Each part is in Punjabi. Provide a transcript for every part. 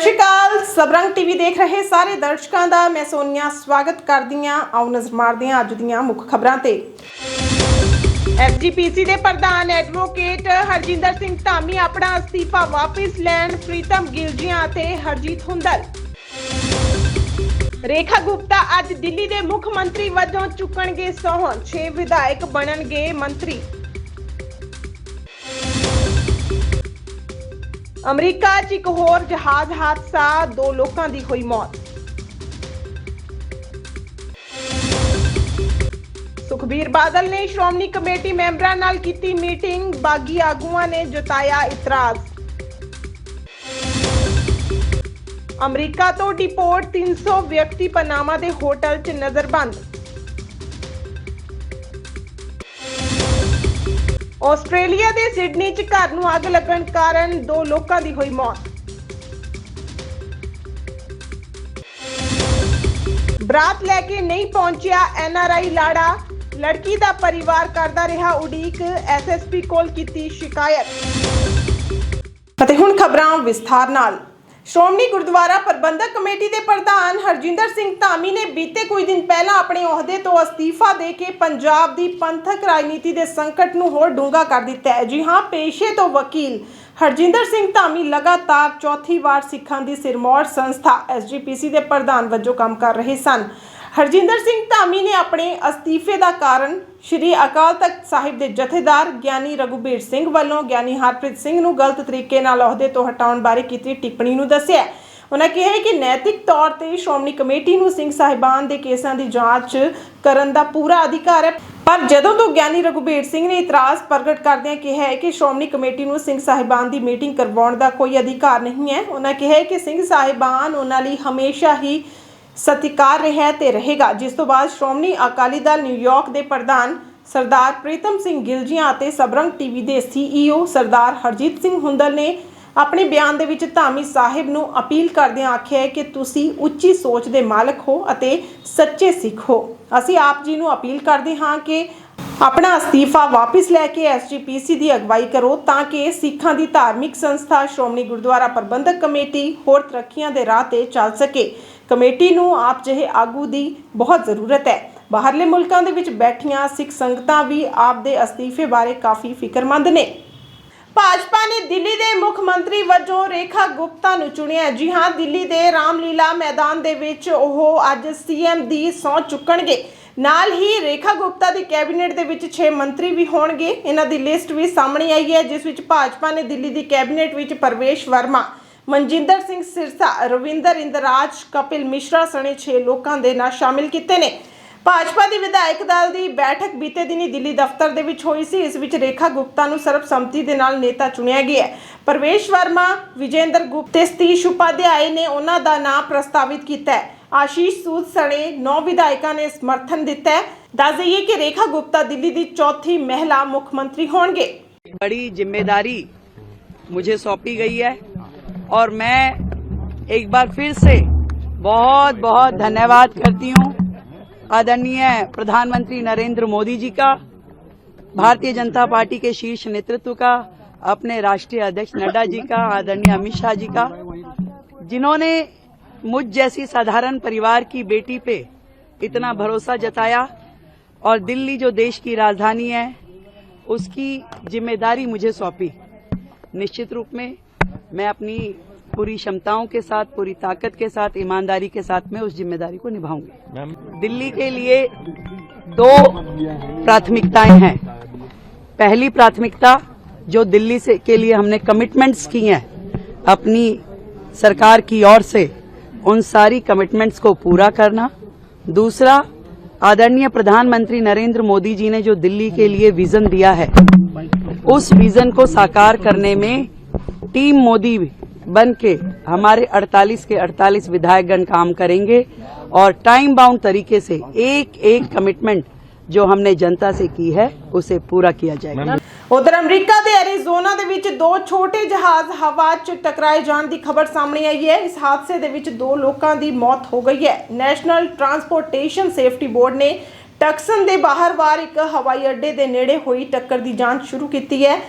ਸ਼੍ਰੀ ਅਕਾਲ। ਸਬਰੰਗ ਟੀਵੀ ਦੇਖ ਰਹੇ ਸਾਰੇ ਦਰਸ਼ਕਾਂ ਦਾ ਮੈਂ ਸੋਨੀਆ ਸਵਾਗਤ ਕਰਦੀ ਹਾਂ ਆਓ ਨਜ਼ਰ ਮਾਰਦੇ ਹਾਂ ਅੱਜ ਦੀਆਂ ਮੁੱਖ ਖਬਰਾਂ ਤੇ। ਐਸਜੀਪੀਸੀ ਦੇ ਪ੍ਰਧਾਨ ਐਡਵੋਕੇਟ ਹਰਜਿੰਦਰ ਸਿੰਘ ਧਾਮੀ ਆਪਣਾ ਅਸਤੀਫਾ ਵਾਪਸ ਲੈਣ ਪ੍ਰੀਤਮ ਗਿਲਜੀਆਂ ਅਤੇ ਹਰਜੀਤ ਹੁੰਦਲ। ਰੇਖਾ ਗੁਪਤਾ ਅੱਜ ਦਿੱਲੀ ਦੇ ਮੁੱਖ ਮੰਤਰੀ ਵਜੋਂ ਚੁੱਕਣਗੇ ਸਹੁੰ। 6 ਵਿਧਾਇਕ ਬਣਨਗੇ ਮੰਤਰੀ। ਅਮਰੀਕਾ 'ਚ ਇੱਕ ਹੋਰ ਜਹਾਜ਼ ਹਾਦਸਾ, ਦੋ ਲੋਕਾਂ ਦੀ ਹੋਈ ਮੌਤ। ਸੁਖਬੀਰ ਬਾਦਲ ਨੇ ਸ਼੍ਰੋਮਣੀ ਕਮੇਟੀ ਮੈਂਬਰਾਂ ਨਾਲ ਕੀਤੀ ਮੀਟਿੰਗ, ਬਾਗੀ ਆਗੂਆਂ ਨੇ ਜਤਾਇਆ ਇਤਰਾਜ਼। ਅਮਰੀਕਾ ਤੋਂ ਡਿਪੋਰਟ 300 ਵਿਅਕਤੀ ਪਨਾਮਾ ਦੇ ਹੋਟਲ 'ਚ ਨਜ਼ਰਬੰਦ ਆਸਟ੍ਰੇਲੀਆ ਦੇ ਸਿਡਨੀ 'ਚ ਘਰ ਨੂੰ ਅੱਗ ਲੱਗਣ ਕਾਰਨ ਦੋ ਲੋਕਾਂ ਦੀ ਹੋਈ ਮੌਤ। ਬਰਾਤ ਲੈ ਕੇ ਨਹੀਂ ਪਹੁੰਚਿਆ ਐਨ ਆਰ ਆਈ ਲਾੜਾ। ਲੜਕੀ ਦਾ ਪਰਿਵਾਰ ਕਰਦਾ ਰਿਹਾ ਉਡੀਕ ਐਸਐਸਪੀ ਕੋਲ ਕੀਤੀ ਸ਼ਿਕਾਇਤ। ਅਤੇ ਹੁਣ ਖਬਰਾਂ ਵਿਸਥਾਰ ਨਾਲ। ਸ਼੍ਰੋਮਣੀ ਗੁਰਦੁਆਰਾ ਪ੍ਰਬੰਧਕ ਕਮੇਟੀ ਦੇ ਪ੍ਰਧਾਨ ਹਰਜਿੰਦਰ ਸਿੰਘ ਧਾਮੀ ਨੇ ਬੀਤੇ ਕੁਝ ਦਿਨ ਪਹਿਲਾਂ ਆਪਣੇ ਅਹੁਦੇ ਤੋਂ ਅਸਤੀਫਾ ਦੇ ਕੇ ਪੰਜਾਬ ਦੀ ਪੰਥਕ ਰਾਜਨੀਤੀ ਦੇ ਸੰਕਟ ਨੂੰ ਹੋਰ ਡੂੰਘਾ ਕਰ ਦਿੱਤਾ ਹੈ। ਜੀ ਹਾਂ, ਪੇਸ਼ੇ ਤੋਂ ਵਕੀਲ ਹਰਜਿੰਦਰ ਸਿੰਘ ਧਾਮੀ ਲਗਾਤਾਰ ਚੌਥੀ ਵਾਰ ਸਿੱਖਾਂ ਦੀ ਸਿਰਮੌਰ ਸੰਸਥਾ ਐਸਜੀਪੀਸੀ ਦੇ ਪ੍ਰਧਾਨ ਵਜੋਂ ਕੰਮ ਕਰ ਰਹੇ ਸਨ। ਹਰਜਿੰਦਰ ਸਿੰਘ ਧਾਮੀ ਨੇ ਆਪਣੇ ਅਸਤੀਫੇ ਦਾ ਕਾਰਨ ਸ਼੍ਰੀ ਅਕਾਲ ਤਖਤ ਸਾਹਿਬ ਦੇ ਜਥੇਦਾਰ ਗਿਆਨੀ ਰਘੁਬੀਰ ਸਿੰਘ ਵੱਲੋਂ ਗਿਆਨੀ ਹਰਪ੍ਰੀਤ ਸਿੰਘ ਨੂੰ ਗਲਤ ਤਰੀਕੇ ਨਾਲ ਅਹੁਦੇ ਤੋਂ ਹਟਾਉਣ ਬਾਰੇ ਕੀਤੀ ਟਿੱਪਣੀ ਨੂੰ ਦੱਸਿਆ। ਉਹਨਾਂ ਕਿਹਾ ਕਿ ਨੈਤਿਕ ਤੌਰ ਤੇ ਸ਼੍ਰੋਮਣੀ ਕਮੇਟੀ ਨੂੰ ਸਿੰਘ ਸਾਹਿਬਾਨ ਦੇ ਕੇਸਾਂ ਦੀ ਜਾਂਚ ਕਰਨ ਦਾ ਪੂਰਾ ਅਧਿਕਾਰ ਹੈ। ਪਰ ਜਦੋਂ ਤੋਂ ਗਿਆਨੀ ਰਘੁਬੀਰ ਸਿੰਘ ਨੇ ਇਤਰਾਜ਼ ਪ੍ਰਗਟ ਕਰਦਿਆਂ ਕਿਹਾ ਹੈ ਕਿ ਸ਼੍ਰੋਮਣੀ ਕਮੇਟੀ ਨੂੰ ਸਿੰਘ ਸਾਹਿਬਾਨ ਦੀ ਮੀਟਿੰਗ ਕਰਵਾਉਣ ਦਾ ਕੋਈ ਅਧਿਕਾਰ ਨਹੀਂ ਹੈ ਉਹਨਾਂ ਕਿਹਾ ਕਿ ਸਿੰਘ ਸਾਹਿਬਾਨ ਉਹਨਾਂ ਲਈ ਹਮੇਸ਼ਾ ਹੀ ਸਤਿਕਾਰ ਰਿਹਾ ਹੈ ਤੇ ਰਹੇਗਾ। ਜਿਸ ਤੋਂ ਬਾਅਦ ਸ਼੍ਰੋਮਣੀ ਅਕਾਲੀ ਦਲ ਨਿਊਯਾਰਕ ਦੇ ਪ੍ਰਧਾਨ ਸਰਦਾਰ ਪ੍ਰੀਤਮ ਸਿੰਘ ਗਿਲਜੀਆਂ ਅਤੇ ਸਬਰੰਗ ਟੀਵੀ ਦੇ ਸੀਈਓ ਸਰਦਾਰ ਹਰਜੀਤ ਸਿੰਘ ਹੁੰਦਲ ਨੇ ਆਪਣੇ ਬਿਆਨ ਦੇ ਵਿੱਚ ਧਾਮੀ ਸਾਹਿਬ ਨੂੰ ਅਪੀਲ ਕਰਦਿਆਂ ਆਖਿਆ ਹੈ ਕਿ ਤੁਸੀਂ ਉੱਚੀ ਸੋਚ ਦੇ ਮਾਲਕ ਹੋ ਅਤੇ ਸੱਚੇ ਸਿੱਖ ਹੋ। ਅਸੀਂ ਆਪ ਜੀ ਨੂੰ ਅਪੀਲ ਕਰਦੇ ਹਾਂ ਕਿ ਆਪਣਾ ਅਸਤੀਫਾ ਵਾਪਸ ਲੈ ਕੇ ਐਸਜੀਪੀਸੀ ਦੀ ਅਗਵਾਈ ਕਰੋ ਤਾਂ ਕਿ ਸਿੱਖਾਂ ਦੀ ਧਾਰਮਿਕ ਸੰਸਥਾ ਸ਼੍ਰੋਮਣੀ ਗੁਰਦੁਆਰਾ ਪ੍ਰਬੰਧਕ ਕਮੇਟੀ ਹੋਰ ਤਰੱਕੀਆਂ ਦੇ ਰਾਹ ਤੇ ਚੱਲ ਸਕੇ। ਕਮੇਟੀ ਨੂੰ ਆਪ ਜਿਹੇ ਆਗੂ ਦੀ ਬਹੁਤ ਜ਼ਰੂਰਤ ਹੈ। ਬਾਹਰਲੇ ਮੁਲਕਾਂ ਦੇ ਵਿੱਚ ਬੈਠੀਆਂ ਸਿੱਖ ਸੰਗਤਾਂ ਵੀ ਆਪ ਦੇ ਅਸਤੀਫੇ ਬਾਰੇ ਕਾਫੀ ਫਿਕਰਮੰਦ ਨੇ। ਭਾਜਪਾ ਨੇ ਦਿੱਲੀ ਦੇ ਮੁੱਖ ਮੰਤਰੀ ਵਜੋਂ ਰੇਖਾ ਗੁਪਤਾ ਨੂੰ ਚੁਣਿਆ ਜੀ ਹਾਂ, ਦਿੱਲੀ ਦੇ ਰਾਮਲੀਲਾ ਮੈਦਾਨ ਦੇ ਵਿੱਚ ਉਹ ਅੱਜ ਸੀਐਮ ਦੀ ਸਹੁੰ ਚੁੱਕਣਗੇ। ਨਾਲ ਹੀ ਰੇਖਾ ਗੁਪਤਾ ਦੀ ਕੈਬਨਿਟ ਦੇ ਵਿੱਚ 6 ਮੰਤਰੀ ਵੀ ਹੋਣਗੇ। ਇਹਨਾਂ ਦੀ ਲਿਸਟ ਵੀ ਸਾਹਮਣੇ ਆਈ ਹੈ, ਜਿਸ ਵਿੱਚ ਭਾਜਪਾ ਨੇ ਦਿੱਲੀ ਦੀ ਕੈਬਨਿਟ ਵਿੱਚ ਪਰਵੇਸ਼ ਵਰਮਾ ਮਨਜਿੰਦਰ ਸਿੰਘ ਸਿਰਸਾ, ਰਵਿੰਦਰ ਇੰਦਰਾਜ, ਕਪਿਲ ਮਿਸ਼ਰਾ ਸਣੇ 6 ਲੋਕਾਂ ਦੇ ਨਾਂ ਸ਼ਾਮਿਲ ਕੀਤੇ ਨੇ। ਭਾਜਪਾ ਦੀ ਵਿਧਾਇਕ ਦਲ ਦੀ ਬੈਠਕ ਬੀਤੇ ਦਿਨੀ ਦਿੱਲੀ ਦਫ਼ਤਰ ਦੇ ਵਿੱਚ ਹੋਈ ਸੀ। ਇਸ ਵਿੱਚ ਰੇਖਾ ਗੁਪਤਾ ਨੂੰ ਸਰਬਸੰਮਤੀ ਦੇ ਨਾਲ ਨੇਤਾ ਚੁਣਿਆ ਗਿਆ ਹੈ। ਪਰਵੇਸ਼ ਵਰਮਾ, ਵਿਜੇਂਦਰ ਗੁਪਤ ਸਤੀਸ਼ ਉਪਾਧਿਆਏ ਨੇ ਉਹਨਾਂ ਦਾ ਨਾਮ ਪ੍ਰਸਤਾਵਿਤ ਕੀਤਾ ਹੈ। ਆਸ਼ੀਸ਼ ਸੂਦ ਸਣੇ ਨੌ ਵਿਧਾਇਕਾਂ ਨੇ ਸਮਰਥਨ ਦਿੱਤਾ ਹੈ। ਦੱਸ ਦਈਏ ਕਿ ਰੇਖਾ ਗੁਪਤਾ ਦਿੱਲੀ ਦੀ ਚੌਥੀ ਮਹਿਲਾ ਮੁੱਖ ਮੰਤਰੀ ਹੋਣਗੇ। ਬੜੀ ਜ਼ਿੰਮੇਵਾਰੀ ਮੁਝੇ ਸੌਪੀ ਗਈ ਹੈ। और मैं एक बार फिर से बहुत बहुत धन्यवाद करती हूँ आदरणीय प्रधानमंत्री नरेंद्र मोदी जी का, भारतीय जनता पार्टी के शीर्ष नेतृत्व का, अपने राष्ट्रीय अध्यक्ष नड्डा जी का, आदरणीय अमित शाह जी का, जिन्होंने मुझ जैसी साधारण परिवार की बेटी पे इतना भरोसा जताया और दिल्ली जो देश की राजधानी है, उसकी ज़िम्मेदारी मुझे सौंपी। निश्चित रूप में मैं अपनी पूरी क्षमताओं के साथ पूरी ताकत के साथ ईमानदारी के साथ में उस ज़िम्मेदारी को निभाऊँगी। दिल्ली के लिए दो प्राथमिकताएँ हैं। पहली प्राथमिकता जो दिल्ली से के लिए हमने कमिटमेंट्स की हैं अपनी सरकार की ओर से उन सारी कमिटमेंट्स को पूरा करना। दूसरा आदरणीय प्रधानमंत्री नरेंद्र मोदी जी ने जो दिल्ली के लिए विजन दिया है उस विजन को साकार करने में टीम मोदी बन के हमारे 48 के 48 विधायकगण काम करेंगे और टाइम बाउंड तरीके से एक एक कमिटमेंट जो हमने जनता से की है उसे पूरा किया जाएगा ਉਧਰ ਅਮਰੀਕਾ ਦੇ ਐਰੀਜ਼ੋਨਾ ਦੇ ਵਿੱਚ ਦੋ ਛੋਟੇ ਜਹਾਜ਼ ਹਵਾ 'ਚ ਟਕਰਾਏ ਜਾਣ ਦੀ ਖਬਰ ਸਾਹਮਣੇ ਆਈ ਹੈ ਇਸ ਹਾਦਸੇ ਦੇ ਵਿੱਚ ਦੋ ਲੋਕਾਂ ਦੀ ਮੌਤ ਹੋ ਗਈ ਹੈ ਨੈਸ਼ਨਲ ਟਰਾਂਸਪੋਰਟੇਸ਼ਨ ਸੇਫਟੀ ਬੋਰਡ ਨੇ ਟਕਸਨ ਦੇ ਬਾਹਰਵਾਰ ਇੱਕ ਹਵਾਈ ਅੱਡੇ ਦੇ ਨੇੜੇ ਹੋਈ ਟੱਕਰ ਦੀ ਜਾਂਚ ਸ਼ੁਰੂ ਕੀਤੀ ਹੈ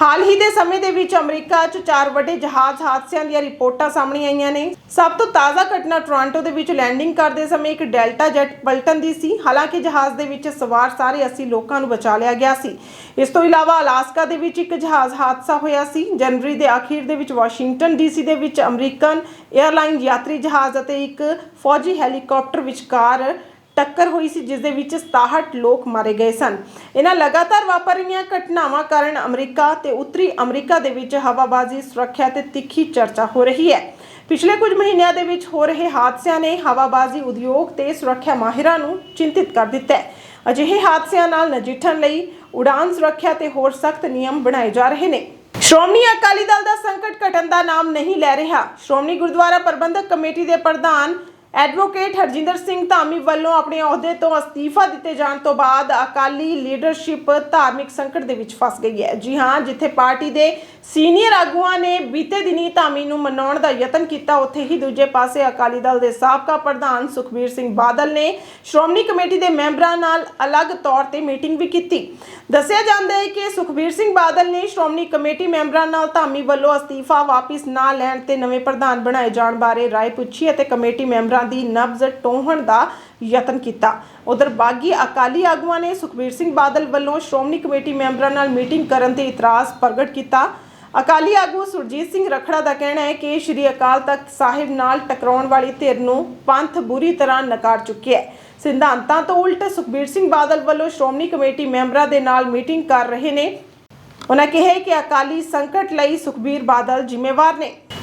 ਹਾਲ ਹੀ ਦੇ ਸਮੇਂ ਦੇ ਵਿੱਚ ਅਮਰੀਕਾ 'ਚ ਚਾਰ ਵੱਡੇ ਜਹਾਜ਼ ਹਾਦਸਿਆਂ ਦੀਆਂ ਰਿਪੋਰਟਾਂ ਸਾਹਮਣੇ ਆਈਆਂ ਨੇ। ਸਭ ਤੋਂ ਤਾਜ਼ਾ ਘਟਨਾ ਟੋਰਾਂਟੋ ਦੇ ਵਿੱਚ ਲੈਂਡਿੰਗ ਕਰਦੇ ਸਮੇਂ ਇੱਕ ਡੈਲਟਾ ਜੈਟ ਪਲਟਣ ਦੀ ਸੀ। ਹਾਲਾਂਕਿ ਜਹਾਜ਼ ਦੇ ਵਿੱਚ ਸਵਾਰ ਸਾਰੇ 80 ਲੋਕਾਂ ਨੂੰ ਬਚਾ ਲਿਆ ਗਿਆ ਸੀ। ਇਸ ਤੋਂ ਇਲਾਵਾ ਅਲਾਸਕਾ ਦੇ ਵਿੱਚ ਇੱਕ ਜਹਾਜ਼ ਹਾਦਸਾ ਹੋਇਆ ਸੀ। ਜਨਵਰੀ ਦੇ ਅਖੀਰ ਦੇ ਵਿੱਚ ਵਾਸ਼ਿੰਗਟਨ ਡੀਸੀ ਦੇ ਵਿੱਚ ਅਮਰੀਕਨ 에ਅਰਲਾਈਨ ਯਾਤਰੀ ਜਹਾਜ਼ ਅਤੇ ਇੱਕ ਫੌਜੀ ਹੈਲੀਕਾਪਟਰ ਵਿਚਕਾਰ ਟੱਕਰ ਹੋਈ ਸੀ ਜਿਸ ਦੇ ਵਿੱਚ 67 ਲੋਕ ਮਾਰੇ ਗਏ ਸਨ। ਇਹਨਾਂ ਲਗਾਤਾਰ ਵਾਪਰ ਰਹੀਆਂ ਘਟਨਾਵਾਂ ਕਾਰਨ ਅਮਰੀਕਾ ਤੇ ਉੱਤਰੀ ਅਮਰੀਕਾ ਦੇ ਵਿੱਚ ਹਵਾਬਾਜ਼ੀ, ਸੁਰੱਖਿਆ ਤੇ ਤਿੱਖੀ ਚਰਚਾ ਹੋ ਰਹੀ ਹੈ। ਪਿਛਲੇ ਕੁਝ ਮਹੀਨਿਆਂ ਦੇ ਵਿੱਚ ਹੋ ਰਹੇ ਹਾਦਸਿਆਂ ਨੇ ਹਵਾਬਾਜ਼ੀ ਉਦਯੋਗ ਤੇ ਸੁਰੱਖਿਆ ਮਾਹਿਰਾਂ ਨੂੰ ਚਿੰਤਿਤ ਕਰ ਦਿੱਤਾ ਹੈ। ਅਜਿਹੇ ਹਾਦਸਿਆਂ ਨਾਲ ਨਜਿੱਠਣ ਲਈ ਉਡਾਨ ਸੁਰੱਖਿਆ ਤੇ ਹੋਰ ਸਖਤ ਨਿਯਮ ਬਣਾਏ ਜਾ ਰਹੇ ਨੇ। ਸ਼੍ਰੋਮਣੀ ਅਕਾਲੀ ਦਲ ਦਾ ਸੰਕਟ ਘਟਣ ਦਾ ਨਾਮ ਨਹੀਂ ਲੈ ਰਿਹਾ। ਸ਼੍ਰੋਮਣੀ ਗੁਰਦੁਆਰਾ ਪ੍ਰਬੰਧਕ ਕਮੇਟੀ ਦੇ ਪ੍ਰਧਾਨ ਐਡਵੋਕੇਟ ਹਰਜਿੰਦਰ ਸਿੰਘ ਧਾਮੀ ਵੱਲੋਂ ਆਪਣੇ ਅਹੁਦੇ ਤੋਂ ਅਸਤੀਫਾ ਦਿੱਤੇ ਜਾਣ ਤੋਂ ਬਾਅਦ ਅਕਾਲੀ ਲੀਡਰਸ਼ਿਪ ਧਾਰਮਿਕ ਸੰਕਟ ਦੇ ਵਿੱਚ ਫਸ ਗਈ ਹੈ। ਜੀ ਹਾਂ, ਜਿੱਥੇ ਪਾਰਟੀ ਦੇ ਸੀਨੀਅਰ ਆਗੂਆਂ ਨੇ ਬੀਤੇ ਦਿਨੀ ਧਾਮੀ ਨੂੰ ਮਨਾਉਣ ਦਾ ਯਤਨ ਕੀਤਾ, ਉੱਥੇ ਹੀ ਦੂਜੇ ਪਾਸੇ ਅਕਾਲੀ ਦਲ ਦੇ ਸਾਬਕਾ ਪ੍ਰਧਾਨ ਸੁਖਬੀਰ ਸਿੰਘ ਬਾਦਲ ਨੇ ਸ਼੍ਰੋਮਣੀ ਕਮੇਟੀ ਦੇ ਮੈਂਬਰਾਂ ਨਾਲ ਅਲੱਗ ਤੌਰ ਤੇ ਮੀਟਿੰਗ ਵੀ ਕੀਤੀ। ਦੱਸਿਆ ਜਾਂਦਾ ਹੈ ਕਿ ਸੁਖਬੀਰ ਸਿੰਘ ਬਾਦਲ ਨੇ ਸ਼੍ਰੋਮਣੀ ਕਮੇਟੀ ਮੈਂਬਰਾਂ ਨਾਲ ਧਾਮੀ ਵੱਲੋਂ ਅਸਤੀਫਾ ਵਾਪਿਸ ਨਾ ਲੈਣ ਤੇ ਨਵੇਂ ਪ੍ਰਧਾਨ ਬਣਾਏ ਜਾਣ ਬਾਰੇ ਰਾਏ ਪੁੱਛੀ ਅਤੇ ਕਮੇਟੀ ਮੈਂਬਰਾਂ ਦੀ ਨਬਜ਼ ਟੋਹਣ ਦਾ ਯਤਨ ਕੀਤਾ। ਉਧਰ ਬਾਗੀ ਅਕਾਲੀ ਆਗੂਆਂ ਨੇ ਸੁਖਬੀਰ ਸਿੰਘ ਬਾਦਲ ਵੱਲੋਂ ਸ਼੍ਰੋਮਣੀ ਕਮੇਟੀ ਮੈਂਬਰਾਂ ਨਾਲ ਮੀਟਿੰਗ ਕਰਨ ਤੇ ਇਤਰਾਜ਼ ਪ੍ਰਗਟ ਕੀਤਾ। ਅਕਾਲੀ ਆਗੂ ਸੁਰਜੀਤ ਸਿੰਘ ਰਖੜਾ ਦਾ ਕਹਿਣਾ ਹੈ ਕਿ ਸ਼੍ਰੀ ਅਕਾਲ ਤਖਤ ਸਾਹਿਬ ਨਾਲ ਟਕਰਾਉਣ ਵਾਲੀ ਧਿਰ ਨੂੰ ਪੰਥ ਬੁਰੀ ਤਰ੍ਹਾਂ ਨਕਾਰ ਚੁੱਕਿਆ ਹੈ। ਸਿਧਾਂਤਾਂ ਤੋਂ ਉਲਟ ਸੁਖਬੀਰ ਸਿੰਘ ਬਾਦਲ ਵੱਲੋਂ ਸ਼੍ਰੋਮਣੀ ਕਮੇਟੀ ਮੈਂਬਰਾਂ ਦੇ ਨਾਲ ਮੀਟਿੰਗ ਕਰ ਰਹੇ ਨੇ। ਉਹਨਾਂ ਕਿਹਾ ਕਿ ਅਕਾਲੀ ਸੰਕਟ ਲਈ ਸੁਖਬੀਰ ਬਾਦਲ ਜ਼ਿੰਮੇਵਾਰ ਨੇ।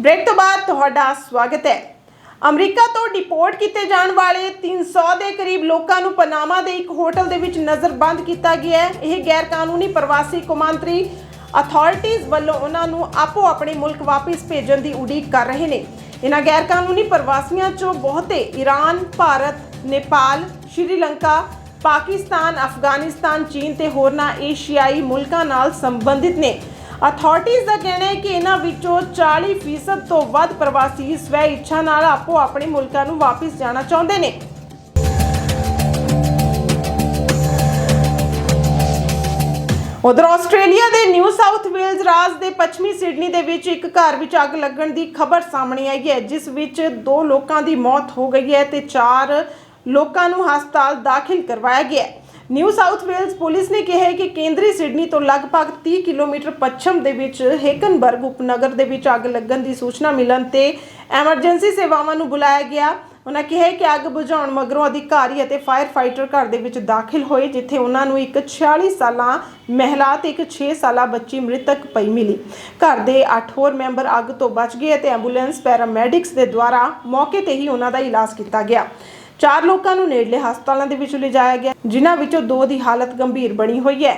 ਬ੍ਰੇਕ ਤੋਂ ਬਾਅਦ ਤੁਹਾਡਾ ਸਵਾਗਤ ਹੈ। ਅਮਰੀਕਾ ਤੋਂ ਡਿਪੋਰਟ ਕੀਤੇ ਜਾਣ ਵਾਲੇ 300 ਦੇ ਕਰੀਬ ਲੋਕਾਂ ਨੂੰ ਪਨਾਮਾ ਦੇ ਇੱਕ ਹੋਟਲ ਦੇ ਵਿੱਚ ਨਜ਼ਰਬੰਦ ਕੀਤਾ ਗਿਆ ਹੈ। ਇਹ ਗੈਰ ਕਾਨੂੰਨੀ ਪ੍ਰਵਾਸੀ ਕੌਮਾਂਤਰੀ ਅਥਾਰਟੀਜ਼ ਵੱਲੋਂ ਉਹਨਾਂ ਨੂੰ ਆਪੋ ਆਪਣੇ ਮੁਲਕ ਵਾਪਸ ਭੇਜਣ ਦੀ ਉਡੀਕ ਕਰ ਰਹੇ ਨੇ। ਇਹਨਾਂ ਗੈਰ ਕਾਨੂੰਨੀ ਪ੍ਰਵਾਸੀਆਂ ਚੋਂ ਬਹੁਤੇ ਈਰਾਨ ਭਾਰਤ, ਨੇਪਾਲ, ਸ਼੍ਰੀਲੰਕਾ, ਪਾਕਿਸਤਾਨ, ਅਫਗਾਨਿਸਤਾਨ, ਚੀਨ ਤੇ ਹੋਰਨਾਂ ਏਸ਼ੀਆਈ ਮੁਲਕਾਂ ਨਾਲ ਸੰਬੰਧਿਤ ਨੇ। ਅਥਾਰਟੀਜ਼ ਦਾ ਕਹਿਣਾ ਹੈ ਕਿ ਇਹਨਾਂ ਵਿੱਚੋਂ 40% ਤੋਂ ਵੱਧ ਪ੍ਰਵਾਸੀ ਸਵੈ ਇੱਛਾ ਨਾਲ ਆਪੋ ਆਪਣੇ ਮੁਲਕਾਂ ਨੂੰ ਵਾਪਸ ਜਾਣਾ ਚਾਹੁੰਦੇ ਨੇ। ਉਧਰ ਆਸਟ੍ਰੇਲੀਆ ਦੇ ਨਿਊ ਸਾਊਥ ਵੇਲਜ਼ ਰਾਜ ਦੇ ਪੱਛਮੀ ਸਿਡਨੀ ਦੇ ਵਿੱਚ ਇੱਕ ਘਰ ਵਿੱਚ ਅੱਗ ਲੱਗਣ ਦੀ ਖਬਰ ਸਾਹਮਣੇ ਆਈ ਹੈ, ਜਿਸ ਵਿੱਚ ਦੋ ਲੋਕਾਂ ਦੀ ਮੌਤ ਹੋ ਗਈ ਹੈ ਤੇ ਚਾਰ ਲੋਕਾਂ ਨੂੰ ਹਸਪਤਾਲ ਦਾਖਲ ਕਰਵਾਇਆ ਗਿਆ ਹੈ। ਨਿਊ ਸਾਊਥ ਵੇਲਜ਼ ਪੁਲਿਸ ਨੇ ਕਿਹਾ ਹੈ ਕਿ ਕੇਂਦਰੀ ਸਿਡਨੀ ਤੋਂ ਲਗਭਗ 30 ਕਿਲੋਮੀਟਰ ਪੱਛਮ ਦੇ ਵਿੱਚ ਹੇਕਨਬਰਗ ਉਪਨਗਰ ਦੇ ਵਿੱਚ ਅੱਗ ਲੱਗਣ ਦੀ ਸੂਚਨਾ ਮਿਲਣ ਤੇ ਐਮਰਜੈਂਸੀ ਸੇਵਾਵਾਂ ਨੂੰ ਬੁਲਾਇਆ ਗਿਆ। ਉਹਨਾਂ ਕਿਹਾ ਕਿ ਅੱਗ ਬੁਝਾਉਣ ਮਗਰੋਂ ਅਧਿਕਾਰੀ ਅਤੇ ਫਾਇਰ ਫਾਈਟਰ ਘਰ ਦੇ ਵਿੱਚ ਦਾਖਲ ਹੋਏ, ਜਿੱਥੇ ਉਹਨਾਂ ਨੂੰ ਇੱਕ 46 ਸਾਲਾਂ ਮਹਿਲਾ ਤੇ ਇੱਕ 6 ਸਾਲਾ ਬੱਚੀ ਮ੍ਰਿਤਕ ਪਈ ਮਿਲੀ। ਘਰ ਦੇ 8 ਹੋਰ ਮੈਂਬਰ ਅੱਗ ਤੋਂ ਬਚ ਗਏ ਅਤੇ ਐਂਬੂਲੈਂਸ ਪੈਰਾਮੈਡਿਕਸ ਦੇ ਦੁਆਰਾ ਮੌਕੇ ਤੇ ਹੀ ਉਹਨਾਂ ਦਾ ਇਲਾਜ ਕੀਤਾ ਗਿਆ। ਚਾਰ ਲੋਕਾਂ ਨੂੰ ਨੇੜਲੇ ਹਸਪਤਾਲਾਂ ਦੇ ਵਿੱਚ ਲਿਜਾਇਆ ਗਿਆ ਜਿਨ੍ਹਾਂ ਵਿੱਚੋਂ ਦੋ ਦੀ ਹਾਲਤ ਗੰਭੀਰ ਬਣੀ ਹੋਈ ਹੈ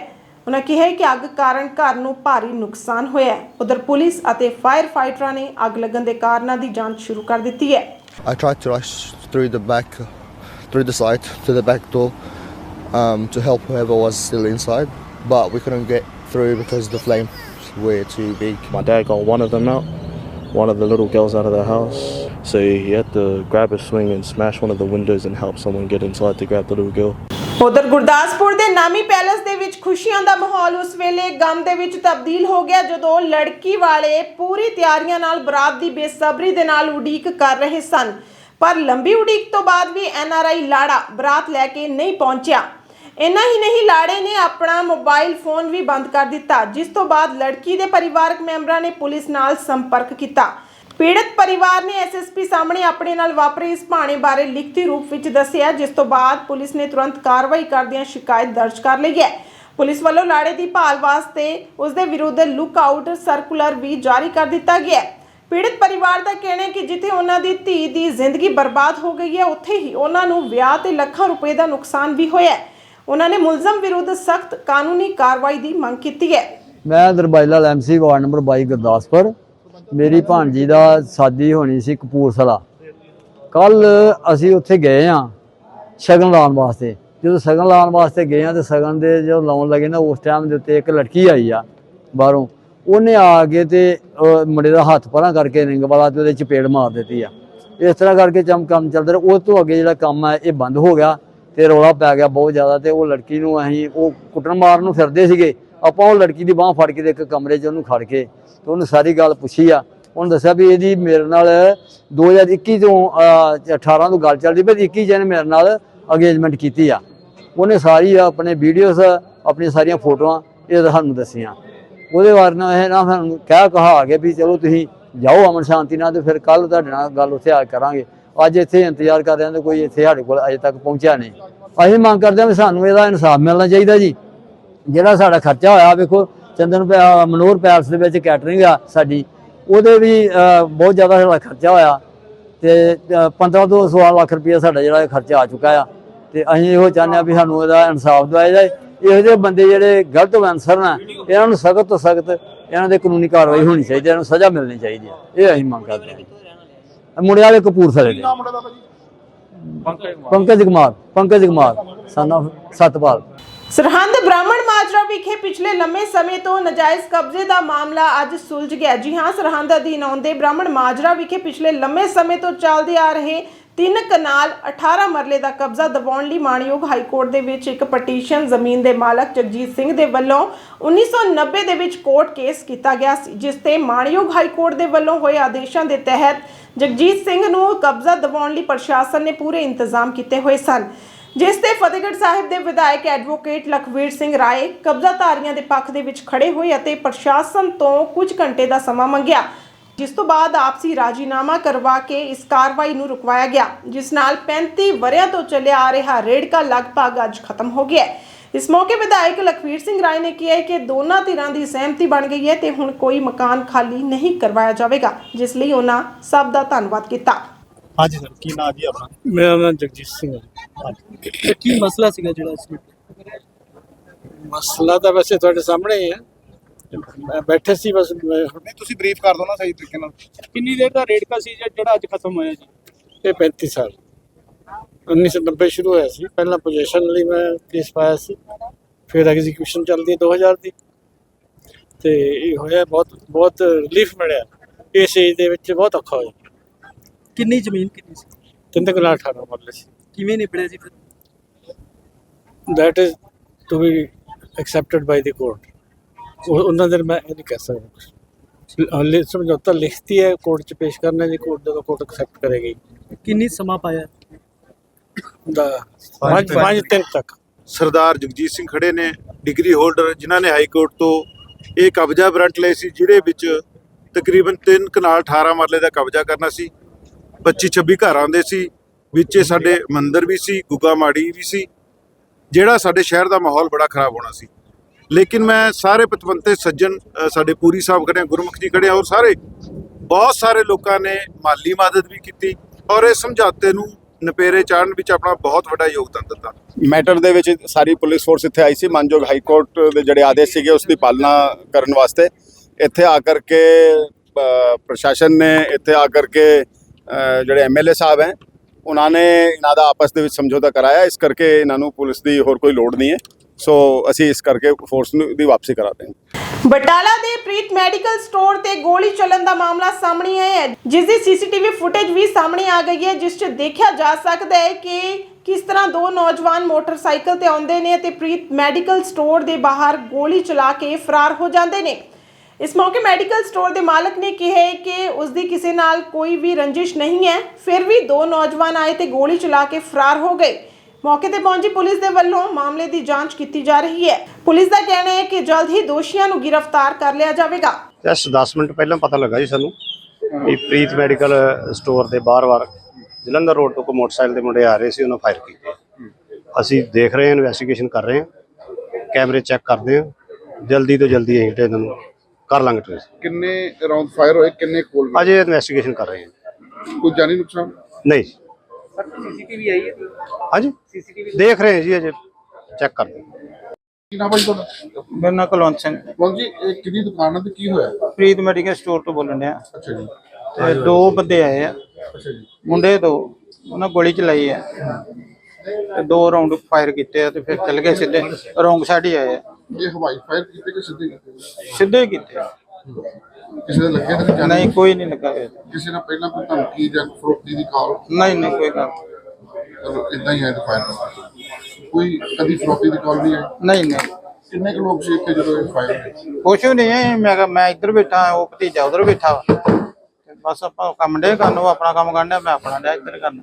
ਉਹਨਾਂ ਕਿਹਾ ਹੈ ਕਿ ਅੱਗ ਕਾਰਨ ਘਰ ਨੂੰ ਭਾਰੀ ਨੁਕਸਾਨ ਹੋਇਆ ਹੈ ਉਧਰ ਪੁਲਿਸ ਅਤੇ ਫਾਇਰ ਫਾਈਟਰਾਂ ਨੇ ਅੱਗ ਲੱਗਣ ਦੇ ਕਾਰਨਾਂ ਦੀ ਜਾਂਚ ਸ਼ੁਰੂ ਕਰ ਦਿੱਤੀ ਹੈ I tried to rush through the back, through the side to the back door um, to help whoever was still inside, but we couldn't get through because the flames were too big. My dad got one of them out, one of the little girls out of the house. So he had to grab a swing and smash one of the windows and help someone get inside to grab the little girl. ਉਧਰ ਗੁਰਦਾਸਪੁਰ ਦੇ ਨਾਮੀ ਪੈਲੇਸ ਦੇ ਵਿੱਚ ਖੁਸ਼ੀਆਂ ਦਾ ਮਾਹੌਲ ਉਸ ਵੇਲੇ ਗਮ ਦੇ ਵਿੱਚ ਤਬਦੀਲ ਹੋ ਗਿਆ, ਜਦੋਂ ਲੜਕੀ ਵਾਲੇ ਪੂਰੀ ਤਿਆਰੀਆਂ ਨਾਲ ਬਰਾਤ ਦੀ ਬੇਸਬਰੀ ਦੇ ਨਾਲ ਉਡੀਕ ਕਰ ਰਹੇ ਸਨ। ਪਰ ਲੰਬੀ ਉਡੀਕ ਤੋਂ ਬਾਅਦ ਵੀ ਐਨ ਆਰ ਆਈ ਲਾੜਾ ਬਰਾਤ ਲੈ ਕੇ ਨਹੀਂ ਪਹੁੰਚਿਆ। ਇੰਨਾ ਹੀ ਨਹੀਂ, ਲਾੜੇ ਨੇ ਆਪਣਾ ਮੋਬਾਈਲ ਫੋਨ ਵੀ ਬੰਦ ਕਰ ਦਿੱਤਾ, ਜਿਸ ਤੋਂ ਬਾਅਦ ਲੜਕੀ ਦੇ ਪਰਿਵਾਰਕ ਮੈਂਬਰਾਂ ਨੇ ਪੁਲਿਸ ਨਾਲ ਸੰਪਰਕ ਕੀਤਾ। ਪੀੜਤ ਪਰਿਵਾਰ ਨੇ ਐਸਐਸਪੀ ਸਾਹਮਣੇ ਆਪਣੇ ਨਾਲ ਵਾਪਰੇ ਇਸ ਭਾਣੇ ਬਾਰੇ ਲਿਖਤੀ ਰੂਪ ਵਿੱਚ ਦੱਸਿਆ, ਜਿਸ ਤੋਂ ਬਾਅਦ ਪੁਲਿਸ ਨੇ ਤੁਰੰਤ ਕਾਰਵਾਈ ਕਰਦਿਆਂ ਸ਼ਿਕਾਇਤ ਦਰਜ ਕਰ ਲਈ ਹੈ। ਪੁਲਿਸ ਵੱਲੋਂ ਲਾੜੇ ਦੀ ਭਾਲ ਵਾਸਤੇ ਉਸ ਦੇ ਵਿਰੁੱਧ ਲੁੱਕ ਆਊਟ ਸਰਕੂਲਰ ਵੀ ਜਾਰੀ ਕਰ ਦਿੱਤਾ ਗਿਆ ਹੈ। ਪੀੜਤ ਪਰਿਵਾਰ ਦਾ ਕਹਿਣਾ ਹੈ ਕਿ ਜਿੱਥੇ ਉਹਨਾਂ ਦੀ ਧੀ ਦੀ ਜ਼ਿੰਦਗੀ ਬਰਬਾਦ ਹੋ ਗਈ ਹੈ, ਉੱਥੇ ਹੀ ਉਹਨਾਂ ਨੂੰ ਵਿਆਹ ਤੇ ਲੱਖਾਂ ਰੁਪਏ ਦਾ ਨੁਕਸਾਨ ਵੀ ਹੋਇਆ ਹੈ। ਉਹਨਾਂ ਨੇ ਮੁਲਜ਼ਮ ਵਿਰੁੱਧ ਸਖਤ ਕਾਨੂੰਨੀ ਕਾਰਵਾਈ ਦੀ ਮੰਗ ਕੀਤੀ ਹੈ। ਮੈਂ ਦਰਬਾਈ ਐਮਸੀ ਵਾਰਡ ਨੰਬਰ 22 ਗੁਰਦਾਸਪੁਰ। ਮੇਰੀ ਭਾਣਜੀ ਦਾ ਸਾਦੀ ਹੋਣੀ ਸੀ ਕਪੂਰਥਲਾ। ਕੱਲ ਅਸੀਂ ਉੱਥੇ ਗਏ ਆ ਸ਼ਗਨ ਲਾਉਣ ਵਾਸਤੇ। ਜਦੋਂ ਸ਼ਗਨ ਲਾਉਣ ਵਾਸਤੇ ਗਏ ਆ ਤੇ ਸ਼ਗਨ ਦੇ ਜਦੋਂ ਲਾਉਣ ਲੱਗੇ ਨਾ, ਉਸ ਟਾਈਮ ਦੇ ਉੱਤੇ ਇੱਕ ਲੜਕੀ ਆਈ ਆ ਬਾਹਰੋਂ। ਉਹਨੇ ਆ ਕੇ ਤੇ ਮੁੰਡੇ ਦਾ ਹੱਥ ਪਰਾਂ ਕਰਕੇ ਰਿੰਗ ਵਾਲਾ ਤੇ ਉਹਦੇ ਚਪੇੜ ਮਾਰ ਦਿੱਤੀ ਆ। ਇਸ ਤਰ੍ਹਾਂ ਕਰਕੇ ਚਮ ਕੰਮ ਚੱਲਦਾ ਰਿਹਾ। ਉਸ ਤੋਂ ਅੱਗੇ ਜਿਹੜਾ ਕੰਮ ਹੈ ਇਹ ਬੰਦ ਹੋ ਗਿਆ ਤੇ ਰੌਲਾ ਪੈ ਗਿਆ ਬਹੁਤ ਜ਼ਿਆਦਾ ਤੇ ਉਹ ਲੜਕੀ ਨੂੰ ਅਸੀਂ, ਉਹ ਕੁੱਟਣ ਮਾਰਨ ਨੂੰ ਫਿਰਦੇ ਸੀਗੇ। ਆਪਾਂ ਉਹ ਲੜਕੀ ਦੀ ਬਾਹ ਫੜ ਕੇ ਤੇ ਇੱਕ ਕਮਰੇ 'ਚ ਉਹਨੂੰ ਖੜ ਕੇ ਤੇ ਉਹਨੂੰ ਸਾਰੀ ਗੱਲ ਪੁੱਛੀ ਆ। ਉਹਨੂੰ ਦੱਸਿਆ ਵੀ ਇਹਦੀ ਮੇਰੇ ਨਾਲ 2021 ਤੋਂ ਅਹ, 18 ਤੋਂ ਗੱਲ ਚੱਲਦੀ ਪਈ 21 ਜਨ ਮੇਰੇ ਨਾਲ ਅਗੇਜਮੈਂਟ ਕੀਤੀ ਆ। ਉਹਨੇ ਸਾਰੀ ਆਪਣੇ ਵੀਡੀਓਜ਼ ਆਪਣੀਆਂ ਸਾਰੀਆਂ ਫੋਟੋਆਂ ਇਹ ਸਾਨੂੰ ਦੱਸੀਆਂ। ਉਹਦੇ ਬਾਰੇ ਨਾਲ ਇਹ ਨਾ ਸਾਨੂੰ ਕਹਿ ਕਹਾ ਕੇ ਵੀ ਚਲੋ ਤੁਸੀਂ ਜਾਓ ਅਮਨ ਸ਼ਾਂਤੀ ਨਾਲ ਤੇ ਫਿਰ ਕੱਲ ਤੁਹਾਡੇ ਨਾਲ ਗੱਲ ਉੱਥੇ ਆ ਕਰਾਂਗੇ। ਅੱਜ ਇੱਥੇ ਇੰਤਜ਼ਾਰ ਕਰ ਰਹੇ ਹਾਂ ਤੇ ਕੋਈ ਇੱਥੇ ਸਾਡੇ ਕੋਲ ਅਜੇ ਤੱਕ ਪਹੁੰਚਿਆ ਨਹੀਂ। ਅਸੀਂ ਮੰਗ ਕਰਦੇ ਹਾਂ ਵੀ ਸਾਨੂੰ ਇਹਦਾ ਇਨਸਾਫ ਮਿਲਣਾ ਚਾਹੀਦਾ ਜੀ। ਜਿਹੜਾ ਸਾਡਾ ਖਰਚਾ ਹੋਇਆ ਵੇਖੋ ਚੰਦਨ ਮਨੋਹਰ ਪੈਲਸ ਦੇ ਵਿੱਚ ਕੈਟਰਿੰਗ ਆ ਸਾਡੀ ਉਹਦੇ ਵੀ ਬਹੁਤ ਜ਼ਿਆਦਾ ਸਾਡਾ ਖਰਚਾ ਹੋਇਆ ਤੇ ਅਹ, 15 ਤੋਂ 16 ਲੱਖ ਰੁਪਏ ਸਾਡਾ ਜਿਹੜਾ ਖਰਚਾ ਆ ਚੁੱਕਾ ਆ ਤੇ ਅਸੀਂ ਇਹੋ ਚਾਹੁੰਦੇ ਆ ਵੀ ਸਾਨੂੰ ਇਹਦਾ ਇਨਸਾਫ ਦਿਵਾਇਆ ਜਾਏ। ਇਹੋ ਜਿਹੇ ਬੰਦੇ ਜਿਹੜੇ ਗਲਤ ਅਨਸਰ ਨੇ ਇਹਨਾਂ ਨੂੰ ਸਖਤ ਤੋਂ ਸਖਤ ਇਹਨਾਂ ਦੇ ਕਾਨੂੰਨੀ ਕਾਰਵਾਈ ਹੋਣੀ ਚਾਹੀਦੀ ਹੈ ਇਹਨਾਂ ਨੂੰ ਸਜ਼ਾ ਮਿਲਣੀ ਚਾਹੀਦੀ ਹੈ। ਇਹ ਅਸੀਂ ਮੰਗ ਕਰਦੇ ਹਾਂ। ਮੁੰਡੇ ਵਾਲੇ ਕਪੂਰਥਲੇ ਦੇ। ਪੰਕਜ ਕੁਮਾਰ। ਪੰਕਜ ਕੁਮਾਰ ਸਾਨਾ ਸਤਪਾਲ। ਸਰਹੰਦ ਬ੍ਰਾਹਮਣ ਵਿਖੇ ਪਿਛਲੇ ਲੰਮੇ ਸਮੇਂ ਤੋਂ ਨਜਾਇਜ਼ ਕਬਜ਼ੇ ਦਾ ਮਾਮਲਾ ਅੱਜ ਸੁਲਝ ਗਿਆ। ਜੀ ਹਾਂ, ਸਰਹੰਦ ਅਧੀਨ ਆਉਂਦੇ ਬ੍ਰਾਹਮਣ ਮਾਜਰਾ ਵਿਖੇ ਪਿਛਲੇ ਲੰਮੇ ਸਮੇਂ ਤੋਂ ਚੱਲਦੇ ਆ ਰਹੇ ਤਿੰਨ ਕਨਾਲ 18 ਮਰਲੇ ਦਾ ਕਬਜ਼ਾ ਦਿਵਾਉਣ ਲਈ ਮਾਣਯੋਗ ਹਾਈ ਕੋਰਟ ਦੇ ਵਿੱਚ ਇੱਕ ਪਟੀਸ਼ਨ ਜ਼ਮੀਨ ਦੇ ਮਾਲਕ ਜਗਜੀਤ ਸਿੰਘ ਦੇ ਵੱਲੋਂ 1990 ਦੇ ਵਿੱਚ ਕੋਰਟ ਕੇਸ ਕੀਤਾ ਗਿਆ ਸੀ, ਜਿਸ ਤੇ ਮਾਣਯੋਗ ਹਾਈ ਕੋਰਟ ਦੇ ਵੱਲੋਂ ਹੋਏ ਆਦੇਸ਼ਾਂ ਦੇ ਤਹਿਤ ਜਗਜੀਤ ਸਿੰਘ ਨੂੰ ਕਬਜ਼ਾ ਦਿਵਾਉਣ ਲਈ ਪ੍ਰਸ਼ਾਸਨ ਨੇ ਪੂਰੇ ਇੰਤਜ਼ਾਮ ਕੀਤੇ ਹੋਏ ਸਨ। ਜਿਸ ਤੇ ਫਤਿਹਗੜ੍ਹ ਸਾਹਿਬ ਦੇ ਵਿਧਾਇਕ ਐਡਵੋਕੇਟ ਲਖਵੀਰ ਸਿੰਘ ਰਾਏ ਕਬਜ਼ਾਧਾਰੀਆਂ ਦੇ ਪੱਖ ਦੇ ਵਿੱਚ ਖੜੇ ਹੋਏ ਅਤੇ ਪ੍ਰਸ਼ਾਸਨ ਤੋਂ ਕੁਝ ਘੰਟੇ ਦਾ ਸਮਾਂ ਮੰਗਿਆ, ਜਿਸ ਤੋਂ ਬਾਅਦ ਆਪਸੀ ਰਾਜੀਨਾਮਾ ਕਰਵਾ ਕੇ ਇਸ ਕਾਰਵਾਈ ਨੂੰ ਰੁਕਵਾਇਆ ਗਿਆ, ਜਿਸ ਨਾਲ 35 ਵਰਿਆਂ ਤੋਂ ਚੱਲਿਆ ਆ ਰਿਹਾ ਰੇੜਕਾ ਲਗਭਗ ਅੱਜ ਖਤਮ ਹੋ ਗਿਆ ਇਸ ਮੌਕੇ ਵਿਧਾਇਕ ਲਖਵੀਰ ਸਿੰਘ ਰਾਏ ਨੇ ਕਿਹਾ ਕਿ ਦੋਨਾਂ ਧਿਰਾਂ ਦੀ ਸਹਿਮਤੀ ਬਣ ਗਈ ਹੈ ਤੇ ਹੁਣ ਕੋਈ ਮਕਾਨ ਖਾਲੀ ਨਹੀਂ ਕਰਵਾਇਆ ਜਾਵੇਗਾ, ਜਿਸ ਲਈ ਉਹਨਾਂ ਸਭ ਦਾ ਧੰਨਵਾਦ ਕੀਤਾ। ਹਾਂਜੀ ਸਰ ਕੀ ਨਾਂ ਜੀ ਆਪਣਾ? ਮੇਰਾ ਨਾਮ ਜਗਜੀਤ ਸਿੰਘ ਹੈ ਤੇ ਕੀ ਮਸਲਾ ਸੀਗਾ ਜਿਹੜਾ ਇਸ ਵਿੱਚ? ਮਸਲਾ ਤਾਂ ਵੈਸੇ ਤੁਹਾਡੇ ਸਾਹਮਣੇ ਹੀ ਹੈ। ਮੈਂ ਬੈਠੇ ਸੀ ਬਸ ਮੈਂ- ਨਹੀਂ ਤੁਸੀਂ ਬਰੀਫ ਕਰ ਦਿਓ ਨਾ ਸਹੀ ਤਰੀਕੇ ਨਾਲ। ਕਿੰਨੀ ਦੇਰ ਦਾ ਰੇਟ ਕਾ ਸੀ ਜਾਂ ਜਿਹੜਾ ਅੱਜ ਖਤਮ ਹੋਇਆ ਜੀ? ਇਹ 35 ਸਾਲ। 1990 ਸ਼ੁਰੂ ਹੋਇਆ ਸੀ। ਪਹਿਲਾਂ ਪੋਜੀਸ਼ਨ ਲਈ ਮੈਂ ਕੇਸ ਪਾਇਆ ਸੀ। ਫਿਰ ਐਗਜ਼ੀਕਿਊਸ਼ਨ ਚੱਲਦੀ ਹੈ 2000 ਦੀ। ਤੇ ਇਹ ਹੋਇਆ ਬਹੁਤ ਬਹੁਤ ਰਿਲੀਫ ਮਿਲਿਆ। ਇਸ ਏਜ ਦੇ ਵਿੱਚ ਬਹੁਤ ਔਖਾ ਹੋਇਆ। ਕਿੰਨੀ ਜ਼ਮੀਨ ਕਿੰਨੀ ਸੀ? ਤਿੰਨ ਕੁ ਲੱਖ 18 ਮਰਲੇ ਸੀ। ਕਿਵੇਂ ਨਿਬੜਿਆ ਜੀ ਫਿਰ? That is to be accepted by the court. ਉਹ- ਉਹਨਾਂ ਦੇ ਮੈਂ ਇਹ ਨਹੀਂ ਕਹਿ ਸਕਦਾ ਕੁਛ। ਹਲੇ ਸਮਝੌਤਾ ਲਿਖਤੀ ਹੈ ਕੋਰਟ 'ਚ ਪੇਸ਼ ਕਰਨਾ ਜੀ ਕੋਰਟ ਜਦੋਂ ਕੋਰਟ ਐਕਸੈਪਟ ਕਰੇਗੀ। ਕਿੰਨੀ ਸਮਾਂ ਪਾਇਆ? ਦਾ ਪੰਜ ਪੰਜ ਤਿੰਨ ਤੱਕ। ਸਰਦਾਰ ਜਗਜੀਤ ਸਿੰਘ ਖੜੇ ਨੇ ਡਿਗਰੀ ਹੋਲਡਰ ਜਿਨ੍ਹਾਂ ਨੇ ਹਾਈ ਕੋਰਟ ਤੋਂ ਇਹ ਕਬਜ਼ਾ ਵਾਰੰਟ ਲਏ ਸੀ ਜਿਹਦੇ ਵਿੱਚ ਤਕਰੀਬਨ 3 ਕਨਾਲ 18 ਮਰਲੇ ਦਾ ਕਬਜ਼ਾ ਕਰਨਾ ਸੀ। 25 26 ਘਰ ਆਉਂਦੇ ਸੀ, ਵਿੱਚ ਸਾਡੇ ਮੰਦਿਰ ਵੀ ਸੀ, ਗੁੱਗਾ ਮਾੜੀ ਵੀ ਸੀ, ਜਿਹੜਾ ਸਾਡੇ ਸ਼ਹਿਰ ਦਾ ਮਾਹੌਲ ਬੜਾ ਖਰਾਬ ਹੋਣਾ ਸੀ। ਲੇਕਿਨ ਮੈਂ ਸਾਰੇ ਪਤਵੰਤੇ ਸੱਜਣ ਸਾਡੇ ਪੂਰੀ ਸਾਹਿਬ ਖੜੇ ਗੁਰਮੁਖ ਜੀ ਖੜੇ ਔਰ ਸਾਰੇ, ਬਹੁਤ ਸਾਰੇ ਲੋਕਾਂ ਨੇ ਮਾਲੀ ਮਦਦ ਵੀ ਕੀਤੀ, ਔਰ ਇਹ ਸਮਝੌਤੇ ਨੂੰ ਨਪੇਰੇ ਚਾੜਨ ਵਿੱਚ ਆਪਣਾ ਬਹੁਤ ਵੱਡਾ ਯੋਗਦਾਨ ਦਿੱਤਾ। ਮੈਟਰ ਦੇ ਵਿੱਚ ਸਾਰੀ ਪੁਲਿਸ ਫੋਰਸ ਇੱਥੇ ਆਈ ਸੀ, ਮਾਨਯੋਗ ਹਾਈ ਕੋਰਟ ਦੇ ਜਿਹੜੇ ਆਦੇਸ਼ ਸੀਗੇ, ਉਸ ਦੀ ਪਾਲਣਾ ਕਰਨ ਵਾਸਤੇ। ਇੱਥੇ ਆ ਕਰਕੇ ਪ੍ਰਸ਼ਾਸਨ ਨੇ ਇੱਥੇ ਆ ਕਰਕੇ ਜਿਹੜੇ ਐਮਐਲਏ ਸਾਹਿਬ ਹੈ, ਉਹਨਾਂ ਨੇ ਇਹਨਾਂ ਦਾ ਆਪਸ ਦੇ ਵਿੱਚ ਸਮਝੌਤਾ ਕਰਾਇਆ। ਇਸ ਕਰਕੇ ਇਹਨਾਂ ਨੂੰ ਪੁਲਿਸ ਦੀ ਹੋਰ ਕੋਈ ਲੋੜ ਨਹੀਂ ਹੈ। ਸੋ ਅਸੀਂ ਇਸ ਕਰਕੇ ਫੋਰਸ ਨੂੰ ਦੀ ਵਾਪਸੀ ਕਰਾते हैं ਬਟਾਲਾ ਦੇ ਪ੍ਰੀਤ ਮੈਡੀਕਲ ਸਟੋਰ ਤੇ ਗੋਲੀ ਚੱਲਣ ਦਾ ਮਾਮਲਾ ਸਾਹਮਣੇ ਆਇਆ ਹੈ। ਜਿਸ ਦੀ ਸੀਸੀਟੀਵੀ ਫੁਟੇਜ ਵੀ ਸਾਹਮਣੇ ਆ ਗਈ ਹੈ, ਜਿਸ 'ਚ ਦੇਖਿਆ ਜਾ ਸਕਦਾ ਹੈ ਕਿ ਕਿਸ ਤਰ੍ਹਾਂ ਦੋ ਨੌਜਵਾਨ ਮੋਟਰਸਾਈਕਲ ਤੇ ਆਉਂਦੇ ਨੇ ਅਤੇ ਪ੍ਰੀਤ ਮੈਡੀਕਲ ਸਟੋਰ ਦੇ ਬਾਹਰ ਗੋਲੀ ਚਲਾ ਕੇ ਫਰਾਰ ਹੋ ਜਾਂਦੇ ਨੇ। ਇਸ ਮੌਕੇ ਮੈਡੀਕਲ ਸਟੋਰ ਦੇ ਮਾਲਕ ਨੇ ਕਿਹਾ ਕਿ ਉਸ ਦੀ ਕਿਸੇ ਨਾਲ ਕੋਈ ਵੀ ਰੰਜਿਸ਼ ਨਹੀਂ ਹੈ, ਫਿਰ ਵੀ ਦੋ ਨੌਜਵਾਨ ਆਏ ਤੇ ਗੋਲੀ ਚਲਾ ਕੇ ਫਰਾਰ ਹੋ ਗਏ। ਮੌਕੇ ਤੇ ਪਹੁੰਚੀ ਪੁਲਿਸ ਦੇ ਵੱਲੋਂ ਮਾਮਲੇ ਦੀ ਜਾਂਚ ਕੀਤੀ ਜਾ ਰਹੀ ਹੈ। ਪੁਲਿਸ ਦਾ ਕਹਿਣਾ ਹੈ ਕਿ ਜਲਦ ਹੀ ਦੋਸ਼ੀਆਂ ਨੂੰ ਗ੍ਰਿਫਤਾਰ ਕਰ ਲਿਆ ਜਾਵੇਗਾ। ਜਸਟ 10 ਮਿੰਟ ਪਹਿਲਾਂ ਪਤਾ ਲੱਗਾ ਜੀ ਸਾਨੂੰ ਕਿ ਪ੍ਰੀਤ ਮੈਡੀਕਲ ਸਟੋਰ ਦੇ ਬਾਹਰ-ਬਾਹਰ ਜਲੰਧਰ ਰੋਡ ਤੋਂ ਕੋ ਮੋਟਰਸਾਈਕਲ ਦੇ ਮੁੰਡੇ ਆ ਰਹੇ ਸੀ, ਉਹਨਾਂ ਫਾਇਰ ਕੀਤੇ ਅਸੀਂ ਦੇਖ ਰਹੇ ਹਾਂ, ਇਨਵੈਸਟੀਗੇਸ਼ਨ ਕਰ ਰਹੇ ਹਾਂ, ਕੈਮਰੇ ਚੈੱਕ ਕਰਦੇ ਹਾਂ, ਜਲਦੀ ਤੋਂ ਜਲਦੀ ਅਸੀਂ ਇਹਨਾਂ ਨੂੰ ਕਰ ਲਾਂਗੇ ਟ੍ਰੇਸ ਕਿੰਨੇ ਰਾਉਂਡ ਫਾਇਰ ਹੋਏ ਕਿੰਨੇ ਕੋਲ ਅਜੇ ਇਨਵੈਸਟੀਗੇਸ਼ਨ ਕਰ ਰਹੇ ਹਾਂ। ਕੋਈ ਜਾਨੀ ਨੁਕਸਾਨ? ਨਹੀਂ। ਸਰ ਸੀਸੀਟੀਵੀ ਆਈ ਹੈ? ਹਾਂਜੀ। ਦੇਖ ਰਹੇ ਹਾਂ ਜੀ ਅਜੇ ਚੈੱਕ ਕਰਦੇ ਕੀ ਨਾਮ ਹੈ ਜੀ ਤੁਹਾਡਾ? ਮੇਰਾ ਨਾਂ ਕੁਲਵੰਤ ਸਿੰਘ ਬਲ ਜੀ ਇਹ ਕਿਹਦੀ ਦੁਕਾਨ ਹੈ ਤੇ ਕੀ ਹੋਇਆ? ਪ੍ਰੀਤ ਮੈਡੀਕਲ ਸਟੋਰ ਤੋਂ ਬੋਲਣ ਡਿਆ। ਅੱਛਾ ਜੀ। ਤੇ ਦੋ ਬੰਦੇ ਆਏ ਆ। ਅੱਛਾ ਜੀ। ਮੁੰਡੇ ਦੋ ਉਹਨਾਂ ਗੋਲੀ ਚਲਾਈ ਆ। ਤੇ ਦੋ ਰਾਉਂਡ ਫਾਇਰ ਕੀਤੇ ਆ ਤੇ ਫਿਰ ਚੱਲ ਗਏ ਸਿੱਧੇ ਰੋਂਗ ਸਾਈਡ ਹੀ ਆਏ ਆ। ਇਹ ਹਵਾਈ ਫਾਇਰ ਕੀਤੇ ਕਿ ਸਿੱਧੇ ਕੀਤੇ? ਸਿੱਧੇ ਹੀ ਕੀਤੇ। ਕਿਸੇ ਦੇ ਲੱਗੇ ਤਾਂ ਨਹੀਂ ਜਾਣੇ? ਨਹੀਂ ਕੋਈ ਨਹੀਂ ਲੱਗਾ ਹੋਇਆ। ਕਿਸੇ ਨਾਲ ਪਹਿਲਾਂ ਕੋਈ ਧਮਕੀ ਜਾਂ ਫਰੋਤੀ ਦੀ ਕਾਲ? ਨਹੀਂ ਨਹੀਂ ਕੋਈ ਗੱਲ ਚਲੋ ਇਦਾਂ ਹੀ ਹੈ ਤਾਂ ਫਾਇਰ ਕੋਈ ਕਦੀ ਫਰੋਤੀ ਦੀ ਕਾਲ ਨਹੀਂ ਆਈ? ਨਹੀਂ ਨਹੀਂ। ਕਿੰਨੇ ਕੁ ਲੋਕ ਸੀ ਇੱਥੇ ਜਦੋਂ ਇਹ ਫਾਇਰ ਕੁਛ ਵੀ ਨਹੀਂ ਹੈ ਮੈਂ ਕਿਹਾ ਮੈਂ ਇੱਧਰ ਬੈਠਾ ਉਹ ਭਤੀਜਾ ਉਧਰ ਬੈਠਾ ਵਾ। ਤੇ ਬਸ ਆਪਾਂ ਕੰਮ ਡੇ ਕਰਨ ਉਹ ਆਪਣਾ ਕੰਮ ਕਰਨਾ ਮੈਂ ਆਪਣਾ ਡਿਆ ਇੱਧਰ ਕਰਨਾ।